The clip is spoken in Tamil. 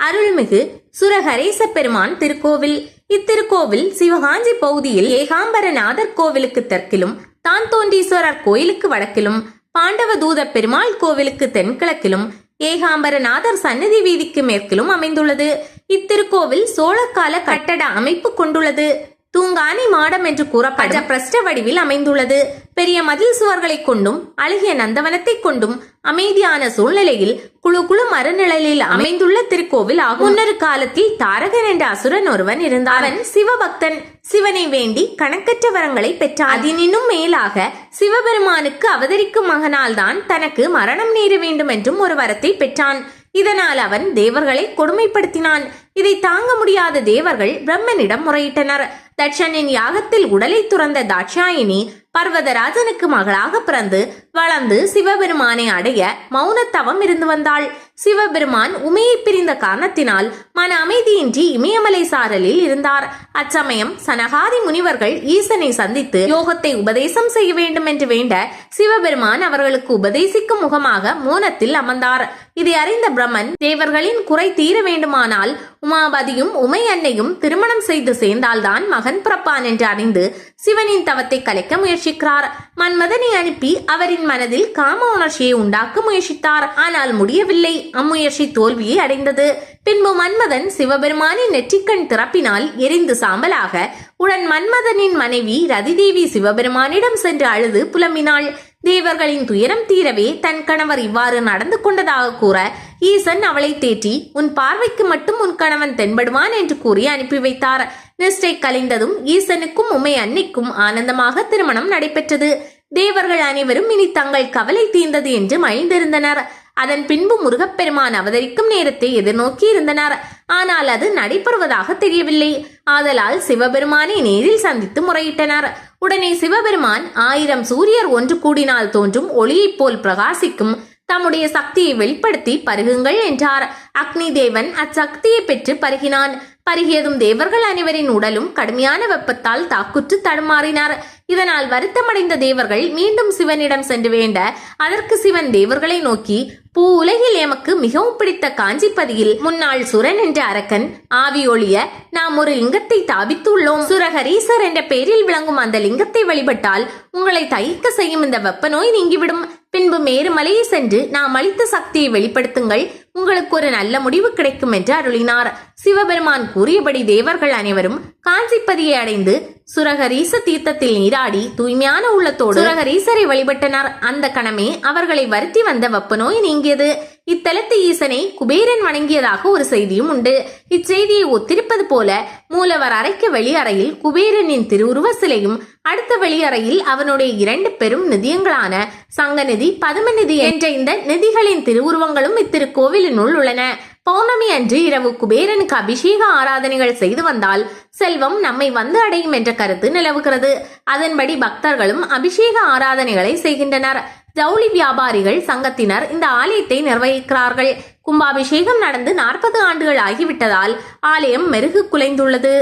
அருள்மிகு சுரஹரேச பெருமான் திருக்கோவில். இத்திருக்கோவில் சிவகாஞ்சி பகுதியில் ஏகாம்பரநாதர் கோவிலுக்கு தெற்கிலும் தான் தோன்றீஸ்வரர் கோயிலுக்கு வடக்கிலும் பாண்டவ தூத பெருமாள் கோவிலுக்கு தென்கிழக்கிலும் ஏகாம்பரநாதர் சன்னதி வீதிக்கு மேற்கிலும் அமைந்துள்ளது. இத்திருக்கோவில் சோழக்கால கட்டட அமைப்பு கொண்டுள்ளது. தூங்கானி மாடம் என்று கூறப்படும் பிரஷ்ட வடிவில் அமைந்துள்ளது. பெரிய மதில் சுவர்களை கொண்டும் அழகிய நந்தவனத்தை கொண்டும் அமைதியான சூழ்நிலையில் குழு குழு மரநிழலில் அமைந்துள்ள திருக்கோவில் ஆகும். முன்னொரு காலத்தில் தாரகன் என்ற அசுரன் ஒருவன் இருந்தான். அவன் சிவபக்தன். சிவனை வேண்டி கணக்கற்ற வரங்களை பெற்றான். அதனினும் மேலாக சிவபெருமானுக்கு அவதரிக்கும் மகனால் தான் தனக்கு மரணம் நேர வேண்டும் என்றும் ஒரு வரத்தை பெற்றான். இதனால் அவன் தேவர்களை கொடுமைப்படுத்தினான். இதை தாங்க முடியாத தேவர்கள் பிரம்மனிடம் முறையிட்டனர். தட்சனின் யாகத்தில் உடலை துறந்த தாட்சாயினி பர்வதராஜனுக்கு மகளாக பிறந்து வளர்ந்து சிவபெருமானை அடைய மௌன தவம் இருந்து வந்தாள். சிவபெருமான் உமையை பிரிந்த காரணத்தினால் மன அமைதியின்றி இமயமலை சாரலில் இருந்தார். அச்சமயம் சனகாதி முனிவர்கள் ஈசனை சந்தித்து யோகத்தை உபதேசம் செய்ய வேண்டும் என்று வேண்ட சிவபெருமான் அவர்களுக்கு உபதேசிக்கும் முகமாக மோனத்தில் அமர்ந்தார். இதை அறிந்த பிரம்மன் தேவர்களின் குறை தீர வேண்டுமானால் உமாபதியும் உமை அன்னையும் திருமணம் செய்து சேர்ந்தால்தான் மகன் பிறப்பான் என்று அறிந்து சிவனின் தவத்தை கலைக்க முயற்சிக்கிறார். மன்மதனை அனுப்பி அவரின் மனதில் காம உணர்ச்சியை உண்டாக்க முயற்சித்தார். ஆனால் முடியவில்லை. அம்முயற்சி தோல்வியை அடைந்தது. பின்பு மன்மதன் சிவபெருமானின் நெற்றிக்கண் திறப்பினால் எரிந்து சாம்பலாக உடன் மன்மதனின் மனைவி ரதிதேவி சிவபெருமானிடம் சென்று அழுது புலம்பினாள். தேவர்களின் துயரம் தீரவே தன் கணவர் இவ்வாறு நடந்து கொண்டதாக கூற ஈசன் அவளை தேற்றி உன் பார்வைக்கு மட்டும் உன் கணவன் தென்படுவான் என்று கூறி அனுப்பி வைத்தார். நிஷ்டை கலைந்ததும் ஈசனுக்கும் உமை அன்னைக்கும் ஆனந்தமாக திருமணம் நடைபெற்றது. தேவர்கள் அனைவரும் இனி தங்கள் கவலை தீர்ந்தது என்று மகிழ்ந்திருந்தனர். அதன் பின்பு முருகப்பெருமான் அவதரிக்கும் நேரத்தை எதிர்நோக்கி இருந்தனர் ஆனால் அது நடைபெறுவதாக தெரியவில்லை. ஆதலால் சிவபெருமானை நேரில் சந்தித்து முறையிட்டனர். உடனே சிவபெருமான் ஆயிரம் சூரியர் ஒன்று கூடினால் தோன்றும் ஒளியைப் போல் பிரகாசிக்கும் தம்முடைய சக்தியை வெளிப்படுத்தி பருகுங்கள் என்றார். அக்னி தேவன் அச்சக்தியை பெற்று பருகினான். பருகியதும் தேவர்கள் அனைவரின் உடலும் கடுமையான வெப்பத்தால் தாக்குற்று தடுமாறினார். இதனால் வருத்தமடைந்த தேவர்கள் மீண்டும் சிவனிடம் சென்று வேண்ட அதற்கு சிவன் தேவர்களை நோக்கி பூ உலகில் எமக்கு மிகவும் பிடித்த காஞ்சிப்பதியில் முன்னாள் சுரன் என்ற அரக்கன் ஆவி நாம் ஒரு லிங்கத்தை தாபித்துள்ளோம் சுரகரீசர் என்ற பெயரில் விளங்கும் அந்த லிங்கத்தை வழிபட்டால் உங்களை தயிக்க செய்யும் இந்த வெப்ப நோய் நீங்கிவிடும். பின்பு மேருமலையை சென்று நாம் அளித்த சக்தியை வெளிப்படுத்துங்கள். உங்களுக்கு ஒரு நல்ல முடிவு கிடைக்கும் என்று அருளினார். சிவபெருமான் கூறியபடி தேவர்கள் அனைவரும் காஞ்சிப்பதியை அடைந்து சுரகரீச தீர்த்தத்தில் நீராடி தூய்மையான உள்ளத்தோடு சுரகரீசரை வழிபட்டனர். அந்த கணமே அவர்களை வருத்தி வந்த வெப்ப நோய் நீங்கியது. இத்தலத்து ஈசனை குபேரன் வணங்கியதாக ஒரு செய்தியும் உண்டு. இச்செய்தியை ஒத்திருப்பது போல மூலவர் அறைக்கு வெளியறையில் குபேரனின் திருவுருவ சிலையும் அடுத்த வெளியறையில் அவனுடைய இரண்டு பெரும் நிதியங்களான சங்கநிதி பதுமநிதி என்ற இந்த நிதிகளின் திருவுருவங்களும் இத்திருக்கோவிலினுள் உள்ளன. பௌர்ணமி அன்று இரவு குபேரனுக்கு அபிஷேக ஆராதனைகள் செய்து வந்தால் செல்வம் நம்மை வந்து அடையும் என்ற கருத்து நிலவுகிறது. அதன்படி பக்தர்களும் அபிஷேக ஆராதனைகளை செய்கின்றனர். ஜவுளி வியாபாரிகள் சங்கத்தினர் இந்த ஆலயத்தை நிர்வகிக்கிறார்கள். கும்பாபிஷேகம் நடந்து நாற்பது ஆண்டுகள் ஆகிவிட்டதால் ஆலயம் மெருகு குலைந்துள்ளது.